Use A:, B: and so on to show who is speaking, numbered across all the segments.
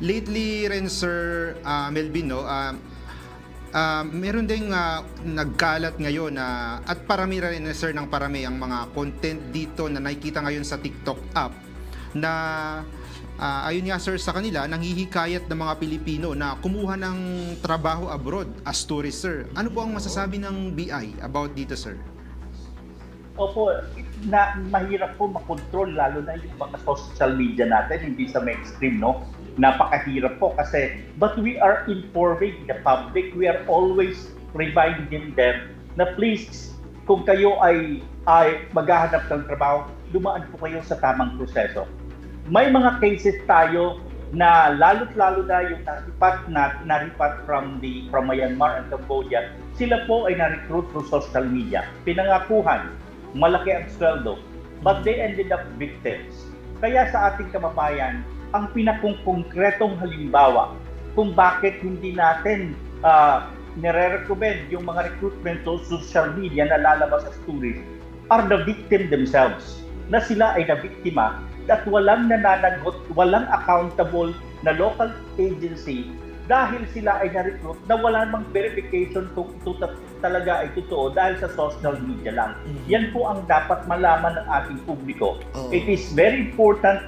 A: Lately rin, Sir ah, Melvin, no, ah, ah, meron ding ah, nagkalat ngayon na at parami rin, Sir, ng parami ang mga content dito na nakikita ngayon sa TikTok app na ah, ayun nga, Sir, sa kanila, nanghihikayat ng mga Pilipino na kumuha ng trabaho abroad as tourist, Sir. Ano po ang masasabi ng BI about dito, Sir?
B: Opo, na mahirap po makontrol lalo na yung mga social media natin, hindi sa mainstream, no? Napakahirap po kasi but we are informing the public, we are always reminding them na please, kung kayo ay, ay maghahanap ng trabaho, dumaan po kayo sa tamang proseso. May mga cases tayo na lalo't-lalo na yung naripat na naripat from the from Myanmar and Cambodia, sila po ay na-recruit through social media. Pinangakuhan, malaki ang sweldo, but they ended up victims. Kaya sa ating kababayan, ang pinakongkretong halimbawa kung bakit hindi natin uh, nire-recommend yung mga recruitment sa social media na lalabas as tourist are the victim themselves na sila ay nabiktima at walang nananagot, walang accountable na local agency dahil sila ay na-recruit na wala namang verification kung ito ta- talaga ay totoo dahil sa social media lang. Yan po ang dapat malaman ng ating publiko.
C: Oo.
B: It is very important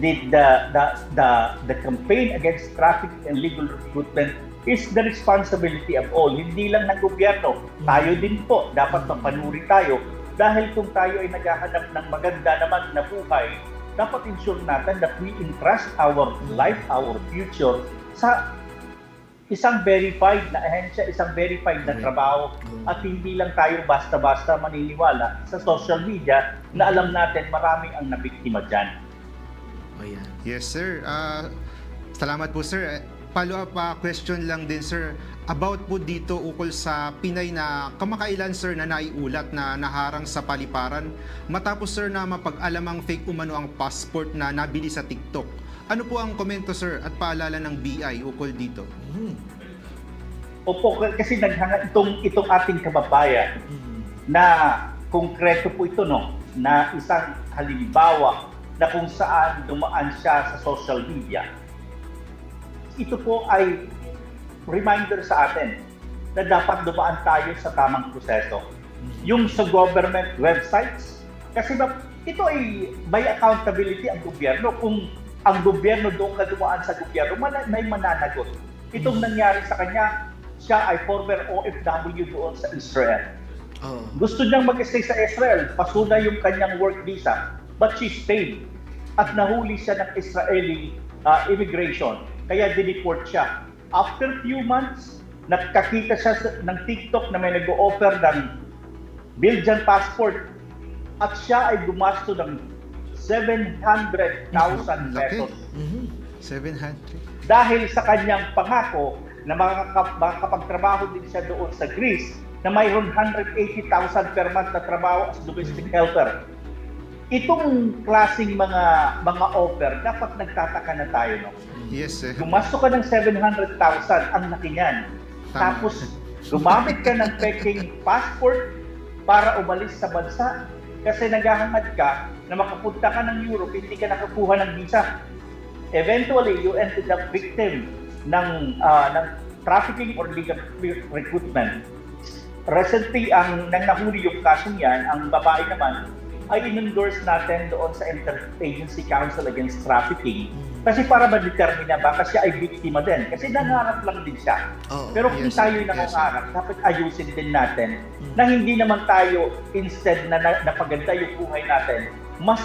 B: that the, the, the, the campaign against traffic and legal recruitment is the responsibility of all, hindi lang ng gobyerno. Tayo din po, dapat mapanuri tayo dahil kung tayo ay naghahanap ng maganda naman na buhay, dapat ensure natin that we entrust our life, our future sa isang verified na ahensya, isang verified na
C: Correct.
B: trabaho at hindi lang tayo basta-basta maniniwala sa social media na alam natin marami ang nabiktima dyan.
C: Ayan.
A: Yes, sir. Ah, salamat po, sir. Eh, Follow-up pa question lang din, sir. About po dito ukol sa Pinay na kamakailan, sir, na naiulat na naharang sa paliparan matapos, sir, na mapag-alamang fake umano ang passport na nabili sa TikTok. Ano po ang komento, sir, at paalala ng BI ukol dito?
C: Mhm.
B: Opo, kasi naghanga itong, itong ating kababayan
C: Mhm.
B: na konkreto po ito, no? Na isang halimbawa na kung saan dumaan siya sa social media. Ito po ay reminder sa atin na dapat dumaan tayo sa tamang proseso. Yung sa government websites, kasi ba, ito ay may accountability ang gobyerno. Kung ang gobyerno doon ka dumaan sa gobyerno, may mananagot. Itong nangyari sa kanya, siya ay former OFW doon sa Israel.
C: Oo.
B: Gusto niyang mag-stay sa Israel, pasuna yung kanyang work visa, but she stayed. At nahuli siya ng Israeli uh, immigration, kaya dineport siya. After few months, nakakita siya sa, ng TikTok na may nag-o-offer ng Belgian passport at siya ay gumasto ng 700,000
A: Laki.
B: pesos
C: Mhm.
A: 700.
B: dahil sa kanyang pangako na makaka- makakapagtrabaho din siya doon sa Greece na mayroon 180,000 per month na trabaho as domestic helper. Itong klasing mga mga offer, dapat nagtataka na tayo. No?
A: Yes, sir.
B: Gumasto ka ng 700,000, ang laki niyan.
A: Tama.
B: Tapos, gumamit ka ng peking passport para umalis sa bansa kasi naghahangad ka na makapunta ka ng Europe, hindi ka nakakuha ng visa. Eventually, you ended up victim ng, ah, ng trafficking or legal recruitment. Recently, ang nang nahuli yung kasong yan, ang babae naman, ay in-endorse natin doon sa Interagency Council Against Trafficking kasi para ma-determine na baka siya ay biktima din. Kasi nangarap lang din siya.
C: Oo.
B: Pero kung
A: Yes,
B: tayo yung
A: Yes,
B: nangangarap, dapat ayusin din natin
C: Mm.
B: na hindi naman tayo, instead na, na napaganda yung buhay natin, mas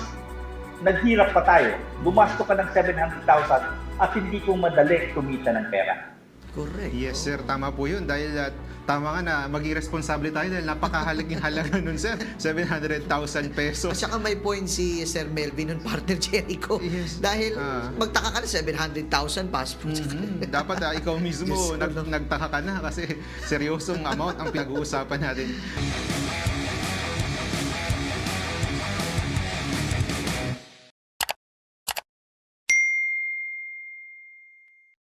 B: naghirap pa tayo. Bumasto ka ng 700,000 at hindi ko madali kumita ng pera.
C: Correct.
A: Yes, sir. Tama po yun. Dahil uh, tama nga na maging responsable tayo dahil napakahalagang halaga nun, sir. 700,000 pesos.
C: At saka may point si Sir Melvin nun, partner Jericho.
A: Yes.
C: Dahil
A: Ah.
C: magtaka ka na 700,000 passport.
A: Mhm. Dapat ah, ikaw mismo
C: Yes,
A: nag, nagtaka ka na kasi seryosong amount ang pinag-uusapan natin.